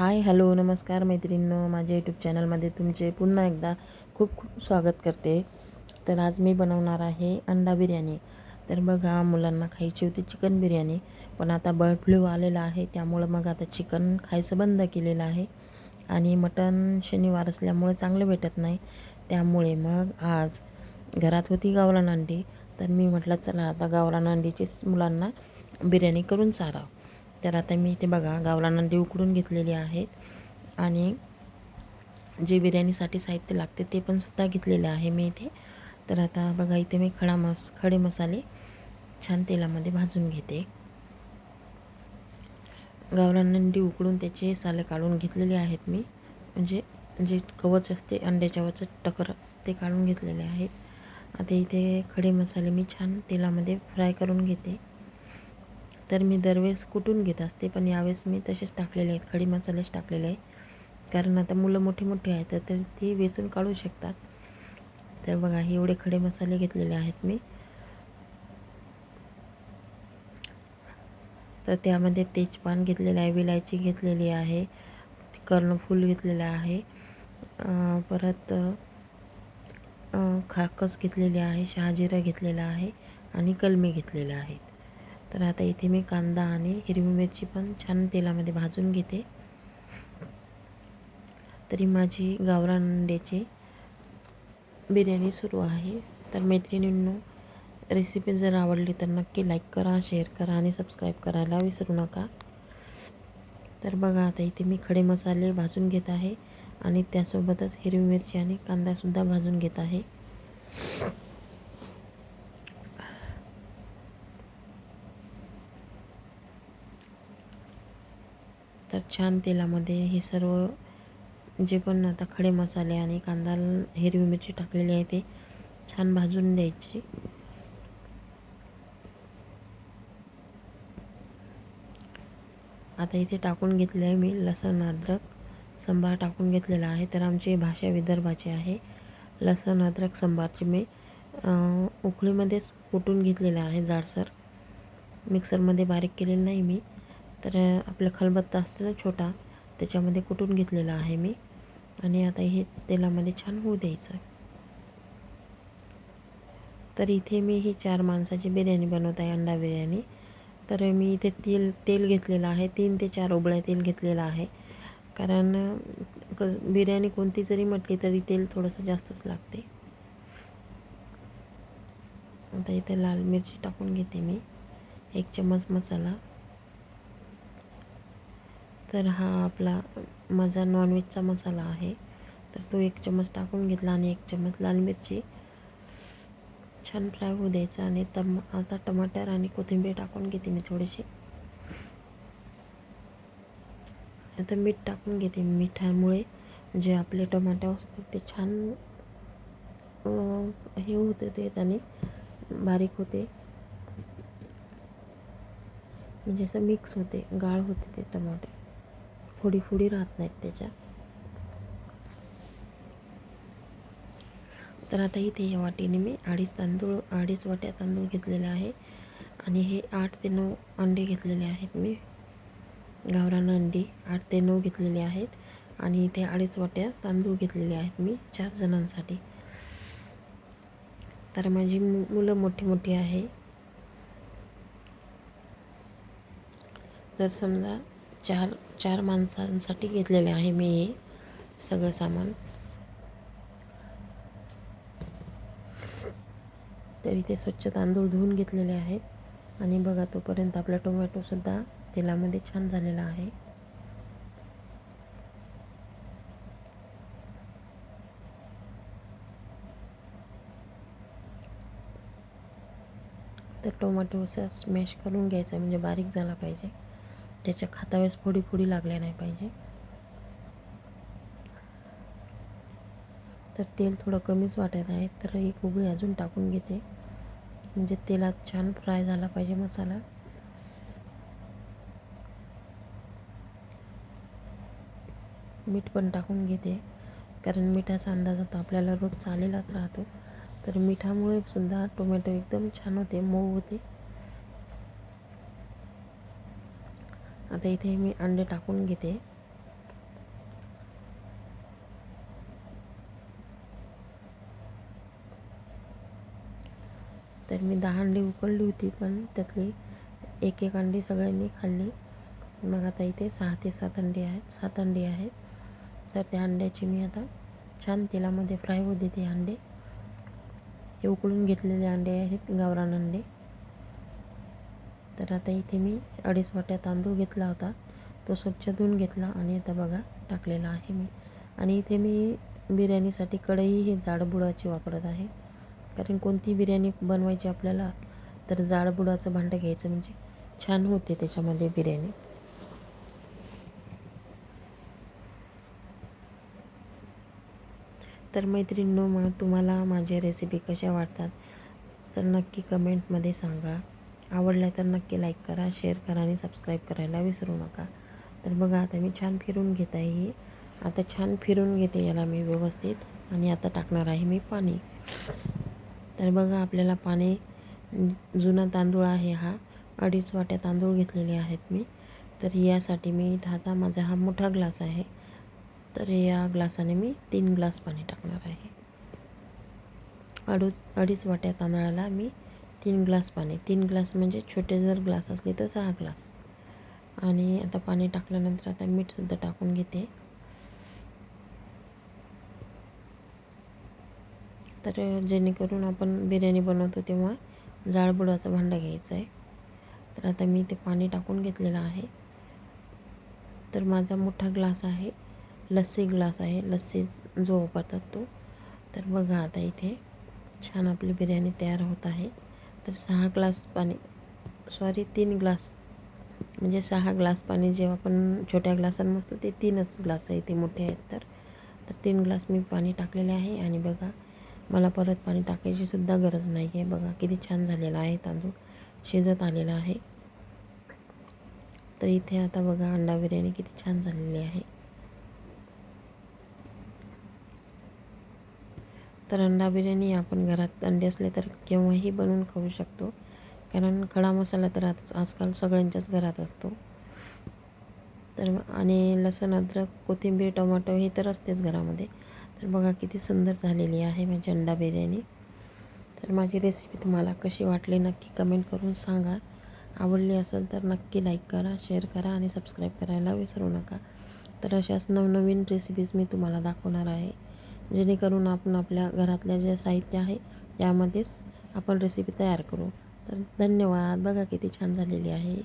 Hi hello नमस्कार मैत्रिणींनो. माझ्या यूट्यूब चॅनलमध्ये तुमचे पुन्हा एकदा खूप खूप स्वागत करते. तर आज मी बनवणार आहे अंडा बिर्याणी. तर बघा मुलांना खायची होती चिकन बिर्याणी पण आता बर्ड फ्लू आलेला आहे त्यामुळं मग आता चिकन खायचं बंद केलेलं आहे. आणि मटण शनिवार असल्यामुळे चांगलं भेटत नाही. त्यामुळे मग आज घरात होती गावरान अंडी. तर मी म्हटलं चला आता गावरान अंडीचीच मुलांना बिर्याणी करून चारावं. तर आता मी इथे बघा गावरान अंडी उकडून घेतलेली आहेत. आणि जे बिर्याणीसाठी साहित्य लागते ते पण सुद्धा घेतलेले आहे मी इथे. तर आता बघा इथे मी खडा मस खडे मसाले छान तेलामध्ये भाजून घेते. गावरान अंडी उकडून त्याचे साले काढून घेतलेले आहेत मी. म्हणजे जे कवच असते अंड्याच्यावरचं टकर ते काढून घेतलेले आहेत. आता इथे खडे मसाले मी छान तेलामध्ये फ्राय करून घेते. तर मी दरवेळेस कुटून घेत असते पण यावेळेस मी तसेच टाकलेले आहेत. खडी मसालेच टाकलेले आहे कारण आता मुलं मोठी मोठी आहेत तर ती वेचून काढू शकतात. तर बघा हे एवढे खडे मसाले घेतलेले आहेत मी. तर त्यामध्ये तेजपान घेतलेलं आहे विलायची घेतलेली आहे कर्णफूल घेतलेलं आहे. परत खाकस घेतलेली आहे शहाजिरा घेतलेला आहे आणि कलमी घेतलेल्या आहेत तर आता इथे मी कांदा आणि हिरवी मिरची पण छान तेलामध्ये भाजून घेते. तरी माझी गावरान अंड्याची बिर्याणी सुरू आहे. तर मैत्रिणींनो रेसिपी जर आवडली तर नक्की लाईक करा शेअर करा आणि सबस्क्राईब करायला विसरू नका. तर बघा आता इथे मी खडे मसाले भाजून घेत आहे आणि त्यासोबतच हिरवी मिरची आणि कांदासुद्धा भाजून घेत आहे. तर छान तेलामध्ये हे सर्व जे पण आता खडे मसाले आणि कांदा हिरवी मिरची टाकलेली आहे ते छान भाजून द्यायची. आता इथे टाकून घेतले आहे मी लसण अद्रक संभार टाकून घेतलेला आहे. तर आमची भाषा विदर्भाची आहे. लसण अद्रक संभारची मी उकळीमध्येच कुटून घेतलेलं आहे जाडसर. मिक्सरमध्ये बारीक केलेलं नाही मी. तर आपलं खलबत्ता असतो ना छोटा त्याच्यामध्ये कुटून घेतलेला आहे मी. आणि आता हे तेलामध्ये छान होऊ द्यायचं. तर इथे मी ही चार माणसाची बिर्याणी बनवत आहे अंडा बिर्याणी. तर मी इथे तेल तेल घेतलेलं आहे. तीन ते चार उबळ्या तेल घेतलेलं आहे. कारण क बिर्याणी कोणती जरी म्हटली तरी तेल थोडंसं जास्तच लागते. आता इथे लाल मिरची टाकून घेते मी. एक चम्मच मसाला. तर हा आपला माझा नॉनव्हेजचा मसाला आहे. तर तो एक चम्मच टाकून घेतला आणि एक चम्मच लाल मिरची. छान फ्राय होऊ द्यायचा आणि तम आता टमाटर आणि कोथिंबीर टाकून घेते मी थोडीशी. आता मीठ टाकून घेते मिठामुळे. जे आपले टमाटर असतात ते छान हे होते ते त्याने बारीक होते. म्हणजे असं मिक्स होते गाळ होते ते टमाटे. फोडी फोडी राहत नाहीत त्याच्या. तर आता इथे या वाटीने मी अडीच तांदूळ अडीच वाट्या तांदूळ घेतलेले आहे. आणि हे आठ ते नऊ अंडे घेतलेले आहेत मी. गावरान अंडी आठ ते नऊ घेतलेले आहेत. आणि इथे अडीच वाट्या तांदूळ घेतलेले आहेत मी चार जणांसाठी. तर माझी मुलं मोठी मोठी आहे. तर समजा चार चार माणसांसाठी घेतलेले आहे मी हे सगळं सामान. तरी ते स्वच्छ तांदूळ धुवून घेतलेले आहेत. आणि बघा तोपर्यंत आपला टोमॅटोसुद्धा तेलामध्ये छान झालेला आहे. तर टोमॅटो असं स्मॅश करून घ्यायचा म्हणजे बारीक झाला पाहिजे. त्याच्या खातावेळेस फोडी फोडी लागल्या नाही पाहिजे. तर तेल थोडं कमीच वाटत आहे तर एक उबळी अजून टाकून घेते. म्हणजे तेलात छान फ्राय झाला पाहिजे मसाला. मीठ पण टाकून घेते कारण मिठाचा अंदाज आता आपल्याला रोज चालेलाच राहतो. तर मिठामुळे सुद्धा टोमॅटो एकदम छान होते मऊ होते. आता इथे मी अंडे टाकून घेते. तर मी दहा अंडी उकळली होती पण त्यातली एक एक अंडी सगळ्यांनी खाल्ली. मग आता इथे सहा ते सात अंडी आहेत सात अंडी आहेत. तर त्या अंड्याची मी आता छान तेलामध्ये फ्राय होते ते अंडे. हे उकळून घेतलेले अंडे आहेत गावरान अंडे. तर आता इथे मी अडीच वाट्या तांदूळ घेतला होता. तो स्वच्छ धुवून घेतला आणि आता बघा टाकलेला आहे मी. आणि इथे मी बिर्याणीसाठी कढई हे जाडबुडाची वापरत आहे. कारण कोणती बिर्याणी बनवायची आपल्याला तर जाडबुडाचं भांडं घ्यायचं म्हणजे छान होते त्याच्यामध्ये बिर्याणी. तर मैत्रिणींनो मग तुम्हाला माझे रेसिपी कशा वाटतात? तर नक्की कमेंटमध्ये सांगा. आवडला तर नक्की लाईक करा शेअर करा आणि सबस्क्राईब करायला विसरू नका. तर बघा आता मी छान फिरून घेत आहे. ही आता छान फिरून घेते याला मी व्यवस्थित आणि आता टाकणार आहे मी पाणी. तर बघा आपल्याला पाणी जुना तांदूळ आहे हा. अडीच वाट्या तांदूळ घेतलेले आहेत मी. तर यासाठी मी इथं आता माझा हा मोठा ग्लास आहे. तर या ग्लासाने मी तीन ग्लास पाणी टाकणार आहे. अडूच अडीच वाट्या तांदळाला मी तीन ग्लास पाणी. तीन ग्लास म्हणजे छोटे जर ग्लास असले तर सहा ग्लास. आणि आता पाणी टाकल्यानंतर आता मीठसुद्धा टाकून घेते. तर जेणेकरून आपण बिर्याणी बनवतो तेव्हा जाळबुडाचं भांडं घ्यायचं आहे तर आता मी ते पाणी टाकून घेतलेलं आहे. तर माझा मोठा ग्लास आहे. लस्सी ग्लास आहे. लस्सी जो वापरतात तो. तर बघा आता इथे छान आपली बिर्याणी तयार होत आहे. तर सहा ग्लास पाणी सॉरी तीन ग्लास. म्हणजे सहा ग्लास पाणी जेव्हा आपण छोट्या ग्लासांमध्ये ते तीनच ग्लास आहे ते मोठे आहेत तर. तर तीन ग्लास मी पाणी टाकलेले आहे आणि बघा मला परत पाणी टाकायची सुद्धा गरज नाही आहे. बघा किती छान झालेला आहे तांदूळ. शिजत आलेला आहे. तर इथे आता बघा अंडा बिर्याणी किती छान झालेली आहे. तर अंडा बिर्याणी आपण घरात अंडे असले तर केव्हाही बनवून खाऊ शकतो. कारण खडा मसाला तर आज आजकाल सगळ्यांच्याच घरात असतो. तर आणि लसण अद्रक कोथिंबीर टोमॅटो हे तर असतेच घरामध्ये. तर बघा किती सुंदर झालेली आहे माझी अंडा बिर्याणी. तर माझी रेसिपी तुम्हाला कशी वाटली नक्की कमेंट करून सांगा. आवडली असेल तर नक्की लाईक करा शेअर करा आणि सबस्क्राईब करायला विसरू नका. तर अशाच नवनवीन रेसिपीज मी तुम्हाला दाखवणार आहे. जेणेकरून आपण आपल्या घरातल्या जे साहित्य आहे त्यामध्येच आपण रेसिपी तयार करू. तर धन्यवाद. बघा किती छान झालेली आहे.